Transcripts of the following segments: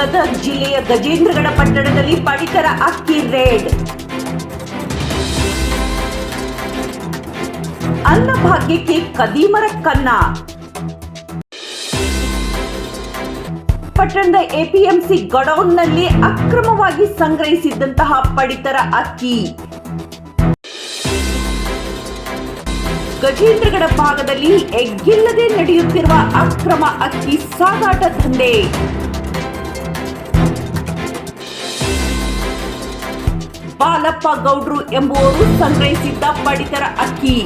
ಗದಗ ಜಿಲ್ಲೆಯ ಗಜೇಂದ್ರಗಡ ಪಟ್ಟಣದಲ್ಲಿ ಪಡಿತರ ಅಕ್ಕಿ ರೇಡ್. ಅನ್ನಭಾಗ್ಯಕ್ಕೆ ಕದೀಮರ ಕನ್ನ. ಪಟ್ಟಣದ ಎಪಿಎಂಸಿ ಗಡೌನ್ನಲ್ಲಿ ಅಕ್ರಮವಾಗಿ ಸಂಗ್ರಹಿಸಿದ್ದಂತಹ ಪಡಿತರ ಅಕ್ಕಿ. ಗಜೇಂದ್ರಗಡ ಭಾಗದಲ್ಲಿ ಎಗ್ಗಿಲ್ಲದೆ ನಡೆಯುತ್ತಿರುವ ಅಕ್ರಮ ಅಕ್ಕಿ ಸಾಗಾಟ ದಂಧೆ. ಬಾಲಪ್ಪ ಗೌಡ್ರು ಎಂಬುವರು ಸಂಗ್ರಹಿಸಿದ್ದ ಪಡಿತರ ಅಕ್ಕಿ.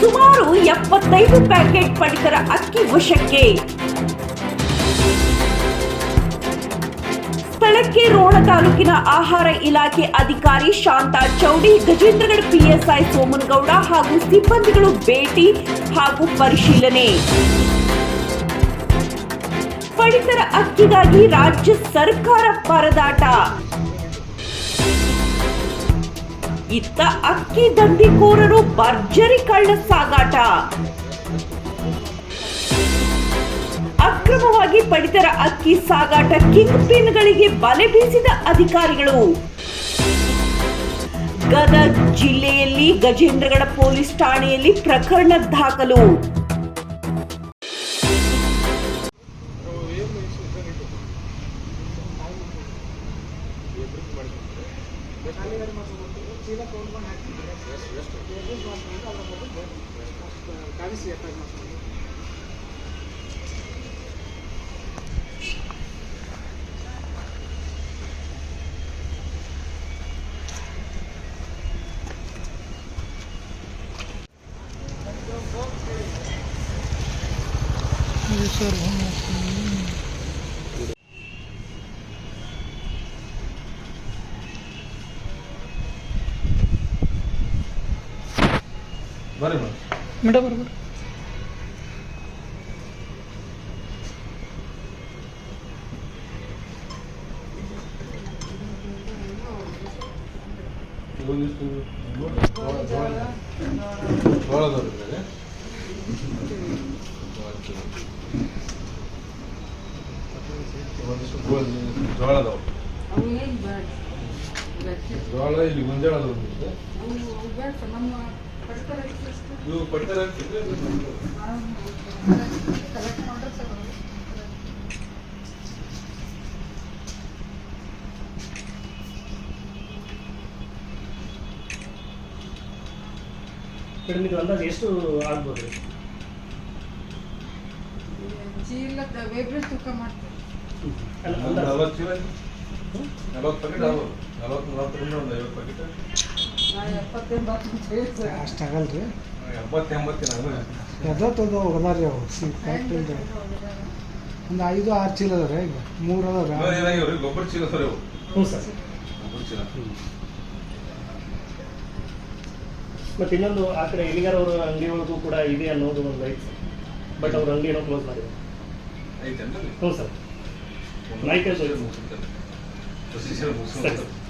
ಸುಮಾರು ಎಪ್ಪತ್ತೈದು ಪ್ಯಾಕೆಟ್ ಪಡಿತರ ಅಕ್ಕಿ ವಶಕ್ಕೆ. ಸ್ಥಳಕ್ಕೆ ರೋಣ ತಾಲೂಕಿನ ಆಹಾರ ಇಲಾಖೆ ಅಧಿಕಾರಿ ಶಾಂತಾ ಚೌಡಿ ಗಜೇಂದ್ರಗಡ ಪಿಎಸ್ಐ ಸೋಮನಗೌಡ ಹಾಗೂ ಸಿಬ್ಬಂದಿಗಳು ಭೇಟಿ ಹಾಗೂ ಪರಿಶೀಲನೆ. ಪಡಿತರ ಅಕ್ಕಿಗಾಗಿ ರಾಜ್ಯ ಸರ್ಕಾರ ಪರದಾಟ. ಇತ್ತ ಅಕ್ಕಿ ದಂಧೆಕೋರರು ಭರ್ಜರಿ ಕಳ್ಳ ಸಾಗಾಟ. ಅಕ್ರಮವಾಗಿ ಪಡಿತರ ಅಕ್ಕಿ ಸಾಗಾಟ ಕಿಂಗ್ ಪಿನ್ಗಳಿಗೆ ಬಲೆ ಬೀಸಿದ ಅಧಿಕಾರಿಗಳು. ಗದಗ ಜಿಲ್ಲೆಯಲ್ಲಿ ಗಜೇಂದ್ರಗಡ ಪೊಲೀಸ್ ಠಾಣೆಯಲ್ಲಿ ಪ್ರಕರಣ ದಾಖಲು. కలిసి ఎక్కడ Deixa eu ver. ನೋಡಿ, ಜೋಳ ಜೋಳ ಜೋಳದವ್ರು ಇದ್ದಾರೆ. ಒಂದಿಷ್ಟು ಗೋಧಿ- ಜೋಳದವು ಜೋಳ ಇಲ್ಲಿ ಪಡ್ತಾರೆ ಮೇಡಮ್ ಇದು. ಅಂದಾಜು ಎಷ್ಟು ಆಗ್ಬೋದು? ಚೀಲದ ವೇಬ್ರೆ ತೂಕ ಮಾಡ್ತಾರೆ ಅಲ್ಲ ಅಷ್ಟಾಗಲ್ರಿ ಅದು ಎದತ್ತದ ಅವು. ಸಿ ಕರೆಕ್ಟ್ ಒಂದು ಐದು ಆರು ಚೀಲ ಅದಾರ ಈಗ. ಮೂರು ಅದಾವ್ರಿ. ಗೊಬ್ಬರ ಚೀಲ ಸರ್ ಹ್ಞೂ ಸರ್. ಗೊಬ್ಬರ ಚೀಲ. ಮತ್ತು ಇನ್ನೊಂದು ಆ ಕಡೆ ಎಲ್ಲಿಗಾರ ಅವರ ಅಂಗಡಿ ಒಳಗೂ ಕೂಡ ಇದೆ ಅನ್ನೋದು ಒಂದು ಐತೆ ಬಟ್ ಅವ್ರ ಅಂಗಡಿ ಏನೋ ಕ್ಲೋಸ್ ಮಾಡಿದ್ರು ಐತೇನ್ರಿ ಹ್ಞೂ ಸರ್. ನಾಯ್ಕ 저 스스로 목숨을 네.